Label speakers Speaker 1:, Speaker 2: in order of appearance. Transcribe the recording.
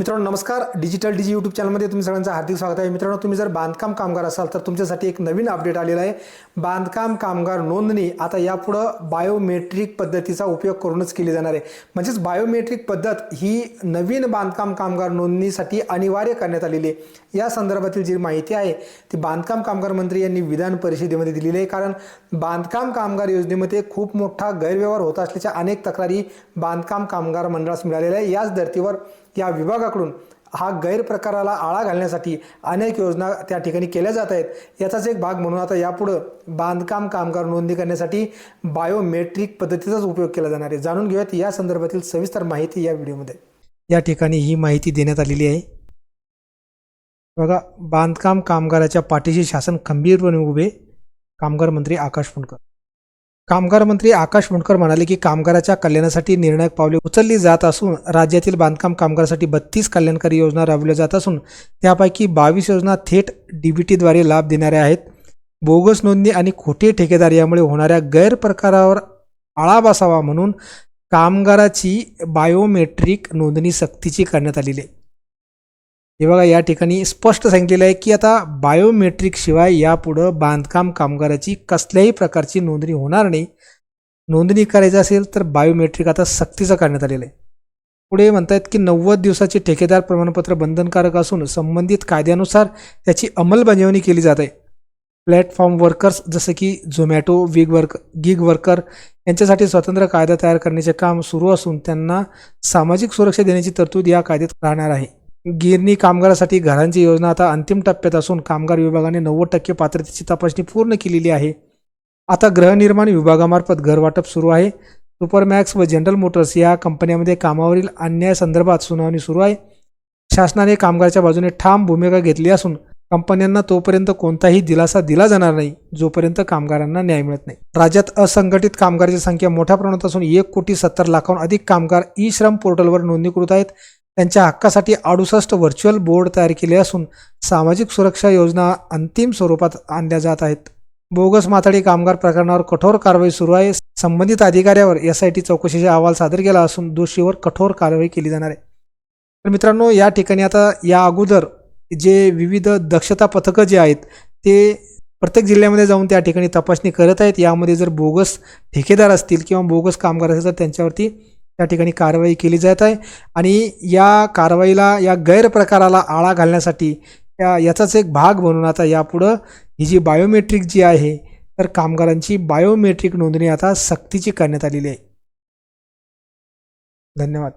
Speaker 1: मित्रांनो नमस्कार. डिजिटल डिजी यूट्यूब चॅनलमध्ये तुम्ही सगळ्यांचं हार्दिक स्वागत आहे. मित्रांनो तुम्ही जर बांधकाम कामगार असाल तर तुमच्यासाठी एक नवीन अपडेट आलेला आहे. बांधकाम कामगार नोंदणी आता यापुढं बायोमेट्रिक पद्धतीचा उपयोग करूनच केली जाणार आहे. म्हणजेच बायोमेट्रिक पद्धत ही नवीन बांधकाम कामगार नोंदणीसाठी अनिवार्य करण्यात आलेली आहे. या संदर्भातील जी माहिती आहे ती बांधकाम कामगार मंत्री यांनी विधान परिषदेमध्ये दिलेली आहे. कारण बांधकाम कामगार योजनेमध्ये खूप मोठा गैरव्यवहार होत असल्याच्या अनेक तक्रारी बांधकाम कामगार मंडळास मिळालेल्या आहे याच धर्तीवर या विभागाकडून हा गैरप्रकाराला आळा घालण्यासाठी अनेक योजना त्या ठिकाणी केल्या जात आहेत. याचाच एक भाग म्हणून आता यापुढं बांधकाम कामगार नोंदणी करण्यासाठी बायोमेट्रिक पद्धतीचाच उपयोग केला जाणार आहे. जाणून घेऊयात या संदर्भातील सविस्तर माहिती या व्हिडिओमध्ये. या ठिकाणी ही माहिती देण्यात आलेली आहे. बघा बांधकाम कामगाराच्या पाठीशी शासन खंबीरपणे उभे. कामगार मंत्री आकाश फुंडकर कामगार मंत्री आकाश मुंडकर म्हणाले की कामगाराच्या कल्याणासाठी निर्णायक पावले उचलली जात असून राज्यातील बांधकाम कामगारासाठी बत्तीस कल्याणकारी योजना राबवल्या जात असून त्यापैकी बावीस योजना थेट डीबीटीद्वारे लाभ देणाऱ्या आहेत. बोगस नोंदणी आणि खोटे ठेकेदार यामुळे होणाऱ्या गैरप्रकारावर आळा बसावा म्हणून कामगाराची बायोमेट्रिक नोंदणी सक्तीची करण्यात आलेली आहे. हे बघा या ठिकाणी स्पष्ट सांगितलेलं आहे की आता बायोमेट्रिकशिवाय यापुढं बांधकाम कामगाराची कसल्याही प्रकारची नोंदणी होणार नाही. नोंदणी करायची असेल तर बायोमेट्रिक आता सक्तीचं करण्यात आलेलं आहे. पुढे म्हणतायत की नव्वद दिवसाचे ठेकेदार प्रमाणपत्र बंधनकारक असून संबंधित कायद्यानुसार त्याची अंमलबजावणी केली जात आहे. प्लॅटफॉर्म वर्कर्स जसं की Zomato gig work gig worker यांच्यासाठी स्वतंत्र कायदा तयार करण्याचे काम सुरू असून त्यांना सामाजिक सुरक्षा देण्याची तरतूद या कायद्यात राहणार आहे. गिरणी कामगारासाठी घरांची योजना आता अंतिम टप्प्यात असून कामगार विभागाने नव्वद टक्के पात्रतेची तपासणी पूर्ण केलेली आहे. आता गृहनिर्माण विभागामार्फत घरवाटप सुरू आहे. सुपरमॅक्स व जनरल मोटर्स या कंपन्यांमध्ये कामावरील अन्यायासंदर्भात सुनावणी सुरू आहे. शासनाने कामगारच्या बाजूने ठाम भूमिका घेतली असून कंपन्यांना तोपर्यंत कोणताही दिलासा दिला जाणार नाही जोपर्यंत कामगारांना न्याय मिळत नाही. राज्यात असंघटित कामगारांची संख्या मोठ्या प्रमाणात असून एक कोटी सत्तर लाखाहून अधिक कामगार ई श्रम पोर्टलवर नोंदणीकृत आहेत. त्यांच्या हक्कासाठी अडुसष्ट व्हर्च्युअल बोर्ड तयार केले असून सामाजिक सुरक्षा योजना अंतिम स्वरूपात आणल्या जात आहेत. बोगस माथाडी कामगार प्रकरणावर कठोर कारवाई सुरू आहे. संबंधित अधिकाऱ्यावर एस आय टी चौकशीचा अहवाल सादर केला असून दोषीवर कठोर कारवाई केली जाणार आहे. तर मित्रांनो या ठिकाणी आता या अगोदर जे विविध दक्षता पथकं जे आहेत ते प्रत्येक जिल्ह्यामध्ये जाऊन त्या ठिकाणी तपासणी करत आहेत. यामध्ये जर बोगस ठेकेदार असतील किंवा बोगस कामगार असतील तर त्यांच्यावरती त्या ठिकाणी कारवाई केली जात आहे. आणि या कारवाईला या गैरप्रकाराला आळा घालण्यासाठी या याचाच एक भाग म्हणून आता यापुढं ही जी बायोमेट्रिक जी आहे तर कामगारांची बायोमेट्रिक नोंदणी आता सक्तीची करण्यात आलेली आहे. धन्यवाद.